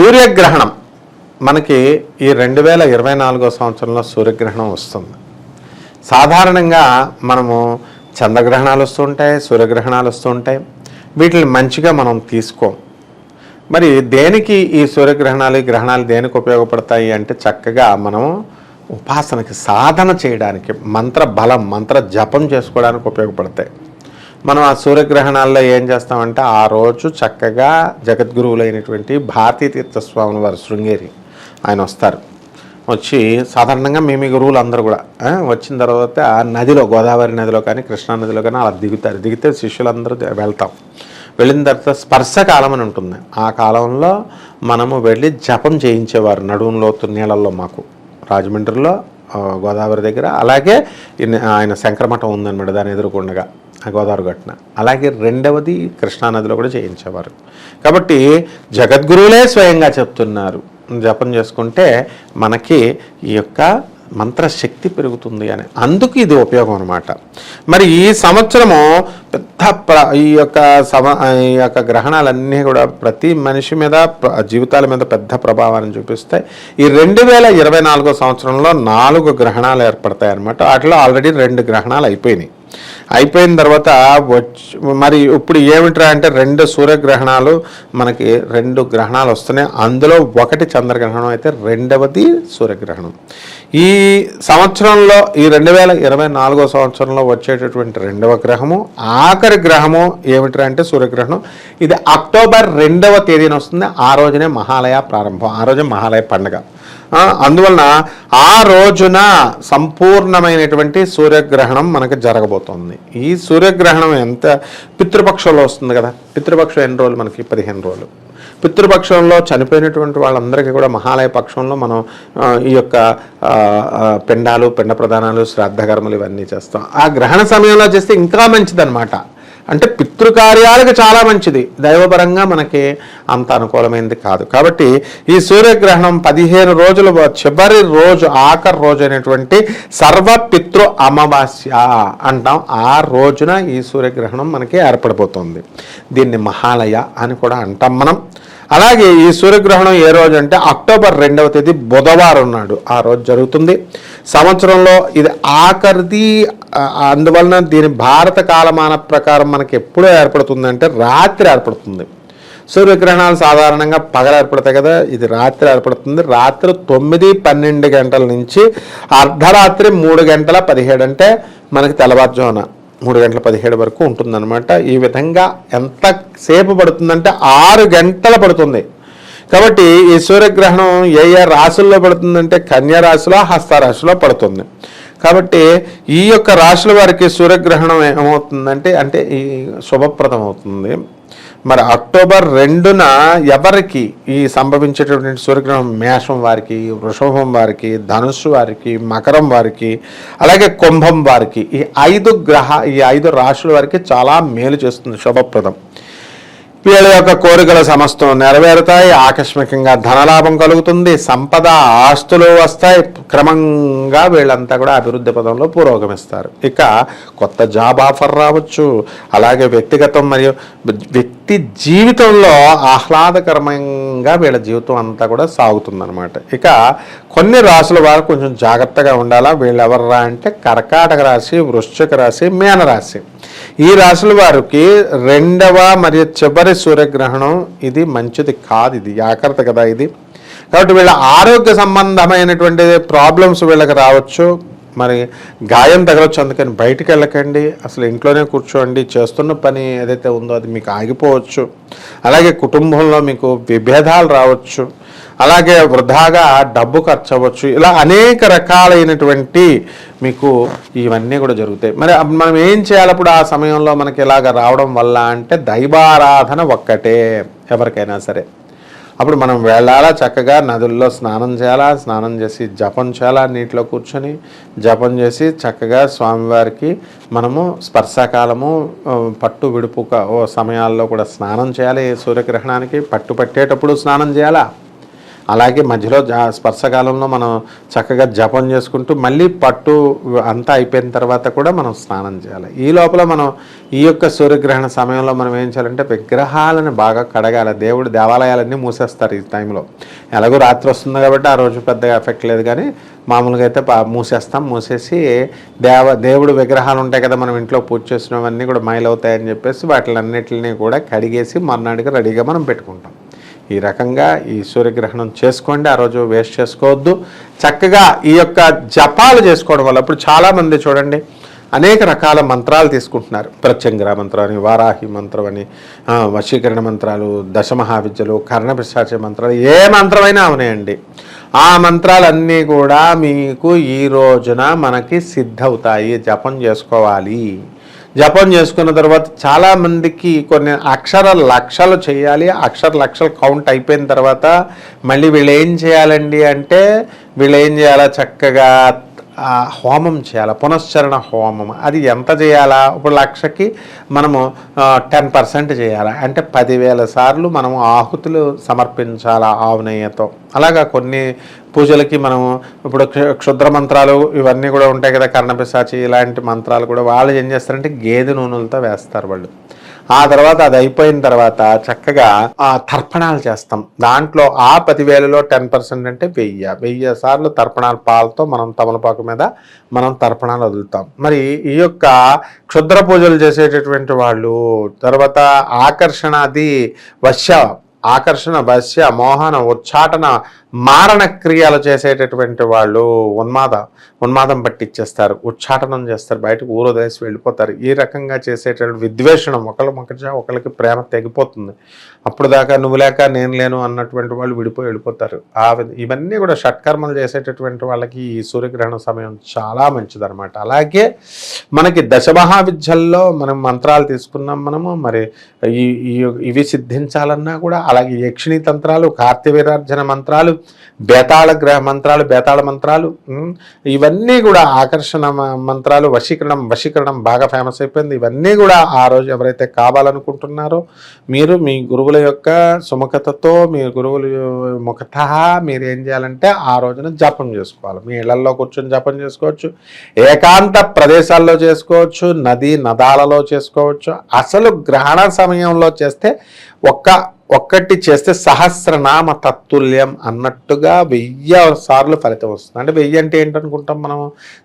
సూర్యగ్రహణం. మనకి ఈ రెండు వేల ఇరవై నాలుగో సంవత్సరంలో సూర్యగ్రహణం వస్తుంది. సాధారణంగా మనము చంద్రగ్రహణాలు వస్తుంటాయి సూర్యగ్రహణాలు వస్తుంటాయి వీటిని మంచిగా మనం తీసుకోం. మరి దేనికి ఈ సూర్యగ్రహణాలు ఈ గ్రహణాలు దేనికి ఉపయోగపడతాయి అంటే చక్కగా మనం ఉపాసనకి సాధన చేయడానికి మంత్ర బలం మంత్ర జపం చేసుకోవడానికి ఉపయోగపడతాయి. మనం ఆ సూర్యగ్రహణాల్లో ఏం చేస్తామంటే ఆ రోజు చక్కగా జగద్గురువులైనటువంటి భారతీ తీర్థ వారు శృంగేరి ఆయన వస్తారు. వచ్చి సాధారణంగా మేము గురువులు అందరూ కూడా వచ్చిన తర్వాత ఆ నదిలో గోదావరి నదిలో కానీ కృష్ణా నదిలో కానీ అలా దిగుతారు. దిగితే శిష్యులందరూ వెళ్తాం. వెళ్ళిన తర్వాత స్పర్శ కాలం అని ఉంటుంది. ఆ కాలంలో మనము వెళ్ళి జపం చేయించేవారు నడుము లోతు నీళ్ళల్లో మాకు. రాజమండ్రిలో గోదావరి దగ్గర. అలాగే ఆయన శంకరమఠం ఉందన్నమాట దాని ఎదురుకుండగా. ఆ గోదావరి ఘటన. అలాగే రెండవది కృష్ణానదిలో కూడా చేయించేవారు. కాబట్టి జగద్గురువులే స్వయంగా చెప్తున్నారు. జపం చేసుకుంటే మనకి ఈ యొక్క మంత్రశక్తి పెరుగుతుంది అని. అందుకు ఇది ఉపయోగం అనమాట మరి ఈ సంవత్సరము పెద్ద ప్ర ఈ యొక్క సమ ఈ యొక్క గ్రహణాలన్నీ కూడా ప్రతి మనిషి మీద జీవితాల మీద పెద్ద ప్రభావాన్ని చూపిస్తాయి ఈ రెండు వేల ఇరవై నాలుగో సంవత్సరంలో నాలుగు గ్రహణాలు ఏర్పడతాయి అనమాట వాటిలో ఆల్రెడీ రెండు గ్రహణాలు అయిపోయినాయి. అయిపోయిన తర్వాత మరి ఇప్పుడు ఏమిట్రా అంటే రెండు సూర్యగ్రహణాలు మనకి రెండు గ్రహణాలు వస్తున్నాయి. అందులో ఒకటి చంద్రగ్రహణం అయితే రెండవది సూర్యగ్రహణం. ఈ సంవత్సరంలో ఈ రెండు వేల ఇరవై నాలుగో సంవత్సరంలో వచ్చేటటువంటి రెండవ గ్రహము ఆఖరి గ్రహము ఏమిట్రా అంటే సూర్యగ్రహణం. ఇది అక్టోబర్ రెండవ తేదీన వస్తుంది. ఆ రోజునే మహాలయ ప్రారంభం. ఆ రోజు మహాలయ పండుగ. అందువలన ఆ రోజున సంపూర్ణమైనటువంటి సూర్యగ్రహణం మనకు జరగబోతోంది. ఈ సూర్యగ్రహణం ఎంత పితృపక్షంలో వస్తుంది కదా? పితృపక్షం ఎన్ని రోజులు? మనకి పదిహేను రోజులు. పితృపక్షంలో చనిపోయినటువంటి వాళ్ళందరికీ కూడా మహాలయ పక్షంలో మనం ఈ యొక్క పిండాలు పిండ ప్రధానాలు శ్రాద్ధకర్మలు ఇవన్నీ చేస్తాం. ఆ గ్రహణ సమయంలో చేస్తే ఇంకా మంచిదన్నమాట. అంటే పితృకార్యాలకు చాలా మంచిది. దైవపరంగా మనకి అంత అనుకూలమైనది కాదు. కాబట్టి ఈ సూర్యగ్రహణం పదిహేను రోజులు చివరి రోజు ఆఖరి రోజు అయినటువంటి సర్వ పితృ అమావాస్య అంటాం. ఆ రోజున ఈ సూర్యగ్రహణం మనకి ఏర్పడిపోతుంది దీన్ని మహాలయ అని కూడా అంటాం మనం. అలాగే ఈ సూర్యగ్రహణం ఏ రోజు అంటే అక్టోబర్ రెండవ తేదీ బుధవారం నాడు ఆ రోజు జరుగుతుంది. సంవత్సరంలో ఇది ఆఖరిది అందువలన దీని భారత కాలమాన ప్రకారం మనకి ఎప్పుడో ఏర్పడుతుందంటే రాత్రి ఏర్పడుతుంది. సూర్యగ్రహణాలు సాధారణంగా పగల ఏర్పడతాయి కదా ఇది రాత్రి ఏర్పడుతుంది. రాత్రి తొమ్మిది పన్నెండు గంటల నుంచి అర్ధరాత్రి మూడు గంటల పదిహేడు అంటే మనకి తెల్లవారుజామున మూడు గంటల పదిహేడు వరకు ఉంటుందన్నమాట. ఈ విధంగా ఎంత సేపు పడుతుందంటే ఆరు గంటల పడుతుంది. కాబట్టి ఈ సూర్యగ్రహణం ఏ ఏ రాశుల్లో పడుతుందంటే కన్యా రాశిలో హస్తరాశిలో పడుతుంది. కాబట్టి ఈ యొక్క రాశుల వారికి సూర్యగ్రహణం ఏమవుతుందంటే అంటే ఈ శుభప్రదం అవుతుంది మరి అక్టోబర్ రెండున ఎవరికి ఈ సంభవించేటటువంటి సూర్యగ్రహణం? మేషం వారికి వృషభం వారికి ధనుస్సు వారికి మకరం వారికి అలాగే కుంభం వారికి. ఈ ఐదు గ్రహ ఈ ఐదు రాశుల వారికి చాలా మేలు చేస్తుంది శుభప్రదం. వీళ్ళ యొక్క కోరికల సమస్తం నెరవేరుతాయి. ఆకస్మికంగా ధనలాభం కలుగుతుంది. సంపద ఆస్తులు వస్తాయి. క్రమంగా వీళ్ళంతా కూడా అభివృద్ధి పదంలో పురోగమిస్తారు. ఇక కొత్త జాబ్ ఆఫర్ రావచ్చు. అలాగే వ్యక్తిగతం మరియు వ్యక్తి జీవితంలో ఆహ్లాదకరంగా వీళ్ళ జీవితం అంతా కూడా సాగుతుందన్నమాట. ఇక కొన్ని రాసుల వారు కొంచెం జాగ్రత్తగా ఉండాలా? వీళ్ళు ఎవర్రా అంటే కర్కాటక రాశి వృశ్చిక రాశి మేనరాశి. ఈ రాశుల వారికి రెండవ మరియు చివరి సూర్యగ్రహణం ఇది మంచిది కాదు ఇది జాగ్రత్త కదా ఇది. కాబట్టి వీళ్ళ ఆరోగ్య సంబంధమైనటువంటి ప్రాబ్లమ్స్ వీళ్ళకి రావచ్చు. మరి గాయం తగలొచ్చు అందుకని బయటికి వెళ్ళకండి. అసలు ఇంట్లోనే కూర్చోండి. చేస్తున్న పని ఏదైతే ఉందో అది మీకు ఆగిపోవచ్చు. అలాగే కుటుంబంలో మీకు విభేదాలు రావచ్చు. అలాగే వృధాగా డబ్బు ఖర్చు అవ్వచ్చు ఇలా అనేక రకాలైనటువంటి మీకు ఇవన్నీ కూడా జరుగుతాయి. మరి మనం ఏం చేయాలి అప్పుడు ఆ సమయంలో మనకి ఇలాగ రావడం వల్ల అంటే దైవారాధన ఒక్కటే ఎవరికైనా సరే. అప్పుడు మనం వెళ్ళాలా చక్కగా నదుల్లో స్నానం చేయాలా స్నానం చేసి జపం చేయాలా నీటిలో కూర్చొని జపం చేసి చక్కగా స్వామివారికి మనము స్పర్శకాలము పట్టు విడుపు ఓ సమయాల్లో కూడా స్నానం చేయాలి సూర్యగ్రహణానికి పట్టు పట్టేటప్పుడు స్నానం చేయాలా? అలాగే మధ్యలో జా- స్పర్శకాలంలో మనం చక్కగా జపం చేసుకుంటూ మళ్ళీ పట్టు అంతా అయిపోయిన తర్వాత కూడా మనం స్నానం చేయాలి. ఈ లోపల మనం ఈ యొక్క సూర్యగ్రహణ సమయంలో మనం ఏం చేయాలంటే విగ్రహాలను బాగా కడగాలి. దేవుడు దేవాలయాలన్నీ మూసేస్తారు ఈ టైంలో. ఎలాగో రాత్రి వస్తుంది కాబట్టి ఆ రోజు పెద్దగా ఎఫెక్ట్ లేదు కానీ మామూలుగా అయితే మూసేస్తాం. మూసేసి దేవ దేవుడు విగ్రహాలు ఉంటాయి కదా మనం ఇంట్లో పూజ చేసినవన్నీ కూడా మైలవుతాయని చెప్పేసి వాటిలన్నిటిని కూడా కడిగేసి మర్నాడికి రెడీగా మనం పెట్టుకుంటాం. ఈ రకంగా ఈ సూర్యగ్రహణం చేసుకోండి. ఆ రోజు వేస్ట్ చేసుకోవద్దు. చక్కగా ఈ యొక్క జపాలు చేసుకోవడం వల్ల ఇప్పుడు చాలామంది చూడండి అనేక రకాల మంత్రాలు తీసుకుంటున్నారు. ప్రత్యంగ్ర మంత్రం అని వారాహి మంత్రం అని వశీకరణ మంత్రాలు దశమహావిద్యలు కర్ణపిశాచ మంత్రాలు ఏ మంత్రమైనా అవునాయండి. ఆ మంత్రాలన్నీ కూడా మీకు ఈ రోజున మనకి సిద్ధవుతాయి. జపం చేసుకోవాలి. జపం చేసుకున్న తర్వాత చాలా మందికి కొన్ని అక్షర లక్షలు చేయాలి. అక్షర లక్షలు కౌంట్ అయిపోయిన తర్వాత మళ్ళీ వీళ్ళు ఏం చేయాలండి అంటే వీళ్ళు ఏం చేయాలా? చక్కగా హోమం చేయాలి? పునశ్చరణ హోమం. అది ఎంత చేయాలా? ఇప్పుడు లక్షకి మనము టెన్ పర్సెంట్ చేయాలి? అంటే పదివేల సార్లు మనము ఆహుతులు సమర్పించాలా ఆవు అలాగా కొన్ని పూజలకి మనము ఇప్పుడు క్షుద్ర మంత్రాలు ఇవన్నీ కూడా ఉంటాయి కదా కర్ణపిశాచి ఇలాంటి మంత్రాలు కూడా వాళ్ళు ఏం చేస్తారంటే గేదె నూనెలతో వేస్తారు వాళ్ళు. ఆ తర్వాత అది అయిపోయిన తర్వాత చక్కగా ఆ తర్పణాలు చేస్తాం. దాంట్లో ఆ పదివేలలో టెన్ పర్సెంట్ అంటే వెయ్యి వెయ్యి సార్లు తర్పణాలు పాలతో మనం తమలపాకు మీద మనం తర్పణాలు వదులుతాం. మరి ఈ యొక్క క్షుద్ర పూజలు చేసేటటువంటి వాళ్ళు తర్వాత ఆకర్షణ అది వశ్య ఆకర్షణ భస్య మోహన ఉచ్చాటన మారణ క్రియలు చేసేటటువంటి వాళ్ళు ఉన్మాద ఉన్మాదం పట్టిచ్చేస్తారు. ఉచ్చాటనం చేస్తారు. బయటకు ఊరు వెళ్ళిపోతారు. ఈ రకంగా చేసేటటువంటి విద్వేషణం ఒకళ్ళ మధ్య ఒకరికి ప్రేమ తెగిపోతుంది. అప్పుడు దాకా నువ్వు లేక నేను లేను అన్నటువంటి వాళ్ళు విడిపోయి వెళ్ళిపోతారు. ఆ ఇవన్నీ కూడా షట్కర్మలు చేసేటటువంటి వాళ్ళకి ఈ సూర్యగ్రహణ సమయం చాలా మంచిదన్నమాట. అలాగే మనకి దశమహావిద్యల్లో మనం మంత్రాలు తీసుకున్నాం మనము మరి ఈ ఇవి సిద్ధించాలన్నా కూడా అలాగే యక్షిణీ తంత్రాలు కార్తీవీరార్జన మంత్రాలు బేతాళ గ్రహ మంత్రాలు బేతాళ మంత్రాలు ఇవన్నీ కూడా ఆకర్షణ మంత్రాలు వశీకరణం వశీకరణం బాగా ఫేమస్ అయిపోయింది. ఇవన్నీ కూడా ఆ రోజు ఎవరైతే కావాలనుకుంటున్నారో మీరు మీ గురువు గురువుల యొక్క సుముఖతతో మీ గురువుల ముఖత మీరు ఏం చేయాలంటే ఆ రోజున జపం చేసుకోవాలి. మీ ఇళ్ళలో కూర్చొని జపం చేసుకోవచ్చు. ఏకాంత ప్రదేశాల్లో చేసుకోవచ్చు. నది నదాలలో చేసుకోవచ్చు. అసలు గ్రహణ సమయంలో చేస్తే ఒక్క ఒక్కటి చేస్తే సహస్రనామ తత్తుల్యం అన్నట్టుగా వెయ్యి సార్లు ఫలితం వస్తుంది. అంటే వెయ్యి అంటే ఏంటనుకుంటాం మనం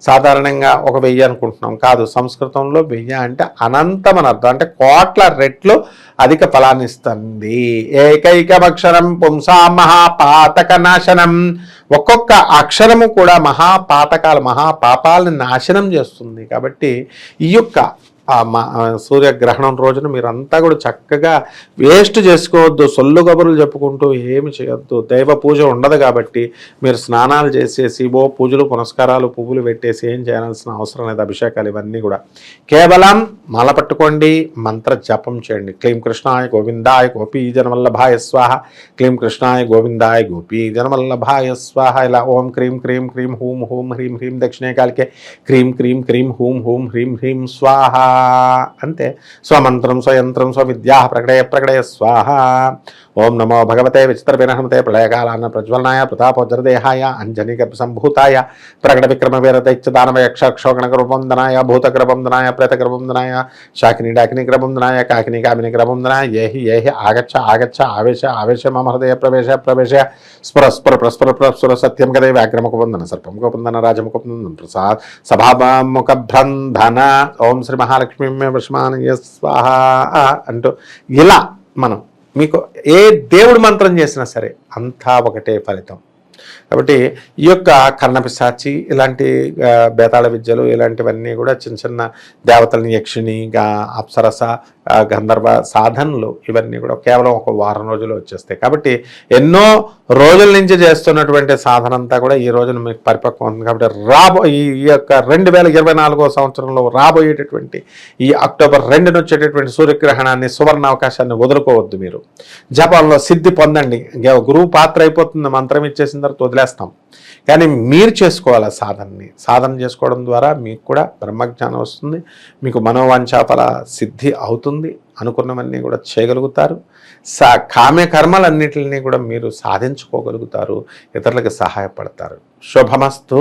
సాధారణంగా ఒక వెయ్యి అనుకుంటున్నాం. కాదు సంస్కృతంలో వెయ్యి అంటే అనంతం అని అర్థం. అంటే కోట్ల రెట్లు అధిక ఫలాన్ని ఇస్తుంది. ఏకైకమక్షరం పుంసా మహాపాతక నాశనం ఒక్కొక్క అక్షరము కూడా మహాపాతకాలు మహాపాపాలను నాశనం చేస్తుంది. కాబట్టి ఈ యొక్క ఆ మా సూర్యగ్రహణం రోజున మీరు అంతా కూడా చక్కగా వేస్ట్ చేసుకోవద్దు సొల్లు కబుర్లు చెప్పుకుంటూ ఏమి చేయొద్దు. దైవ పూజ ఉండదు కాబట్టి మీరు స్నానాలు చేసేసి ఓ పూజలు పునస్కారాలు పువ్వులు పెట్టేసి ఏం చేయాల్సిన అవసరం లేదు అభిషేకాలు ఇవన్నీ కూడా. కేవలం మాల పట్టుకోండి మంత్ర జపం చేయండి. క్లీం కృష్ణాయ గోవిందాయ గోపీ జనవల్లభాయ స్వాహ. క్లీం కృష్ణాయ గోవిందాయ గోపీ జనవల్లభాయ స్వాహ. ఇలా ఓం క్రీం క్రీం క్రీం హూం హూం హ్రీం హ్రీం దక్షిణే కాలికే క్రీం క్రీం క్రీం హూం హూం హ్రీం హ్రీం స్వాహ. అంతే. స్వమంత్రం స్వయంత్రం స్వవిద్యా ప్రకటయ ప్రకటయ స్వాహ. ఓం నమో భగవతే విచిత్ర వినహమతే ప్రళయకాలాన్న ప్రజ్వలనాయ ప్రతాపోజ్రదేహాయ అంజనీ గర్భ ప్రకట విక్రమ వీర దైత్య దానవ యక్ష శాకిని డాకిని గ్రబంధనాయ కాకిని కామిని గ్రబంధనాయ ఏహి ఏహి ఆగచ్చ ఆగచ్చ ఆవేశ ఆవేశ మమ హృదయ ప్రవేశ ప్రవేశ స్ఫుర స్ఫుర ప్రస్ఫుర ప్రస్ఫుర సత్యం కదే వ్యాఘ్రముఖ సర్పం వందన రాజముకుందన ప్రసాద్ సభాముఖభ్రంధన ఓం శ్రీ మహాలక్ష్మీ వృష్మానయ స్వాహ అంటూ ఇలా మనం మీకు ఏ దేవుడు మంత్రం చేసినా సరే అంతా ఒకటే ఫలితం. కాబట్టి ఈ యొక్క కర్ణపిశాచి ఇలాంటి బేతాళ విద్యలు ఇలాంటివన్నీ కూడా చిన్న చిన్న దేవతలని యక్షిణి అప్సరస గంధర్వ సాధనలు ఇవన్నీ కూడా కేవలం ఒక వారం రోజులు వచ్చేస్తాయి. కాబట్టి ఎన్నో రోజుల నుంచి చేస్తున్నటువంటి సాధన అంతా కూడా ఈ రోజున మీకు పరిపక్వం ఉంది కాబట్టి రాబో ఈ ఈ యొక్క రెండు వేల ఇరవై నాలుగో సంవత్సరంలో రాబోయేటటువంటి ఈ అక్టోబర్ రెండున వచ్చేటటువంటి సూర్యగ్రహణాన్ని సువర్ణ అవకాశాన్ని వదులుకోవద్దు మీరు. జపాన్లో సిద్ధి పొందండి. గురువు పాత్ర అయిపోతుంది. మంత్రం ఇచ్చేసిన తర్వాత వదిలేస్తాం. కానీ మీరు చేసుకోవాలి సాధనని? సాధన చేసుకోవడం ద్వారా మీకు కూడా బ్రహ్మజ్ఞానం వస్తుంది మీకు మనోవాంఛాపల సిద్ధి అవుతుంది అనుకున్నవన్నీ కూడా చేయగలుగుతారు. సా కామ్య కర్మలన్నిటిని కూడా మీరు సాధించుకోగలుగుతారు ఇతరులకు సహాయపడతారు. శుభమస్తు.